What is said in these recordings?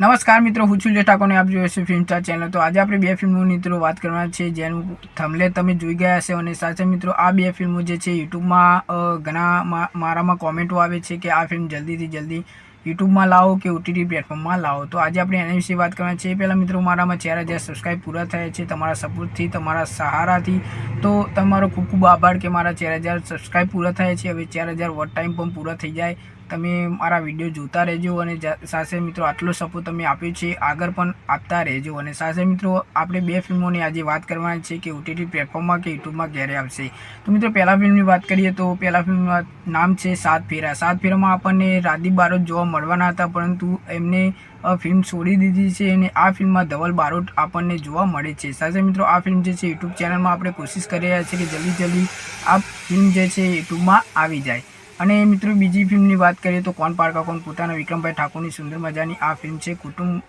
નમસ્કાર મિત્રો, હું છું ઠાકોરને આપ જોયો છે ફિલ્મ સ્ટાર ચેનલ તો આજે આપણે બે ફિલ્મો મિત્રો વાત કરવાના છે, જેનું થમલે તમે જોઈ ગયા હશે અને સાથે મિત્રો આ બે ફિલ્મો જે છે, યુટ્યુબમાં ઘણા મારામાં કોમેન્ટો આવે છે કે આ ફિલ્મ જલ્દીથી જલ્દી યુટ્યુબમાં લાવો કે ઓટીટી પ્લેટફોર્મમાં લાવો. તો આજે આપણે એના વિશે વાત કરવાના છે. પહેલાં મિત્રો, મારામાં ચાર હજાર સબસ્ક્રાઈબ પૂરા થયા છે, તમારા સપોર્ટથી તમારા સહારાથી, તો તમારો ખૂબ ખૂબ આભાર કે મારા ચાર હજાર સબસ્ક્રાઈબ પૂરા થયા છે. હવે ચાર હજાર વોટ ટાઈમ પણ પૂરા થઈ જાય. તમે મારા વીડિયો જોતા રહેજો અને સાસે મિત્રો આટલો સપોર્ટ તમે આપ્યો છે, આગળ પણ આપતા રહેજો. અને સાસે મિત્રો, આપણે બે ફિલ્મોની આજે વાત કરવાની છે કે ઓટીટી પ્લેટફોર્મમાં કે યુટ્યુબમાં ક્યારે આવશે. તો મિત્રો, પહેલાં ફિલ્મની વાત કરીએ તો પહેલા ફિલ્મનું નામ છે સાત ફેરા. સાત ફેરામાં આપણને રાદી બારોટ જોવા મળવાના હતા, પરંતુ એમને ફિલ્મ છોડી દીધી છે અને આ ફિલ્મમાં ધવલ બારોટ આપણને જોવા મળે છે. સાથે મિત્રો, આ ફિલ્મ જે છે, યુટ્યુબ ચેનલમાં આપણે કોશિશ કરી રહ્યા છીએ કે જલ્દી જલ્દી આ ફિલ્મ જે છે, યુટ્યુબમાં આવી જાય. અને મિત્રો બીજી ફિલ્મની વાત કરીએ તો કોણ પારકા કોણ પોતાના વિક્રમભાઈ ઠાકોરની સુંદર મજાની આ ફિલ્મ છે. કુટુંબ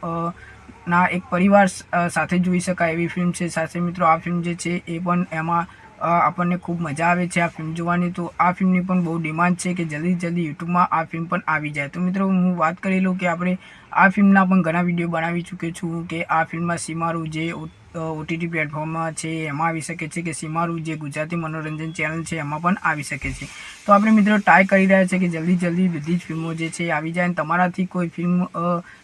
ના, એક પરિવાર સાથે જોઈ શકાય એવી ફિલ્મ છે. સાથે મિત્રો આ ફિલ્મ જે છે એ પણ એમાં આપણને ખૂબ મજા આવે છે આ ફિલ્મ જોવાની. તો આ ફિલ્મની પણ બહુ ડિમાન્ડ છે કે જલ્દી જલ્દી યુટ્યુબમાં આ ફિલ્મ પણ આવી જાય. તો મિત્રો હું વાત કરી લઉં કે આપણે આ ફિલ્મના પણ ઘણા વીડિયો બનાવી ચૂક્યો છું કે આ ફિલ્મમાં સીમારું જે ઓટીટી પ્લેટફોર્મમાં છે, એમાં આવી શકે છે કે સીમારું જે ગુજરાતી મનોરંજન ચેનલ છે, એમાં પણ આવી શકે છે. તો આપણે મિત્રો ટ્રાય કરી રહ્યા છે કે જલ્દી જલ્દી બધી જ ફિલ્મો જે છે આવી જાય તમારાથી કોઈ ફિલ્મ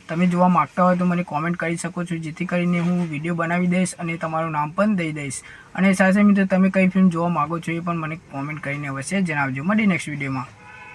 તમે જોવા માગતા હોય તો મને કોમેન્ટ કરી શકો છો, જેથી કરીને હું વીડિયો બનાવી દઈશ અને તમારું નામ પણ દઈ દઈશ. અને સાથે મિત્રો તમે કઈ ફિલ્મ જોવા માગો છો એ પણ મને કોમેન્ટ કરીને અવશ્ય જણાવજો. મળી નેક્સ્ટ વિડીયોમાં